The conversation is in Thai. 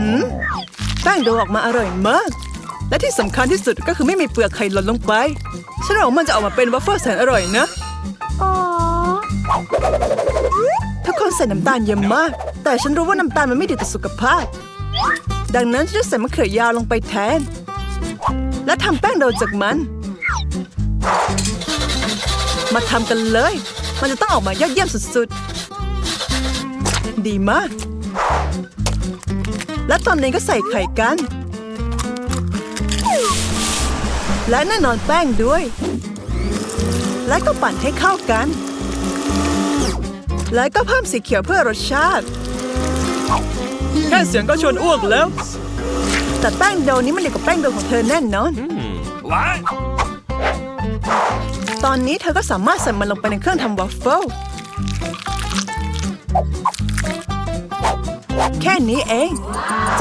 อืมแป้งโดออกมาอร่อยมาก และที่สำคัญที่สุดก็คือไม่มีเปลือกไข่หล่นลงไป ฉันหวังมันจะออกมาเป็นวัฟเฟิลแสนอร่อยนะอ๋อทุกคนใส่น้ำตาลเยอะมาก แต่ฉันรู้ว่าน้ำตาลมันไม่ดีต่อสุขภาพ ดังนั้นฉันจะใส่มะเขือยาวลงไปแทน และทำแป้งโดจากมัน มาทำกันเลย มันจะต้องออกมายอดเยี่ยมสุดๆ ดีมาก และตอนนี้ก็ใส่ไข่กัน และแน่นอนแป้งด้วย และก็ปั่นให้เข้ากัน แล้วก็เพิ่มสีเขียวเพื่อรสชาติ แค่เสียงก็ชวนอ้วกแล้ว แต่แป้งโดนี้มันดีกว่าแป้งโดของเธอแน่นอน What? ตอนนี้เธอก็สามารถใส่มันลงไปในเครื่องทำวอฟเฟิล แค่นี้เองจาก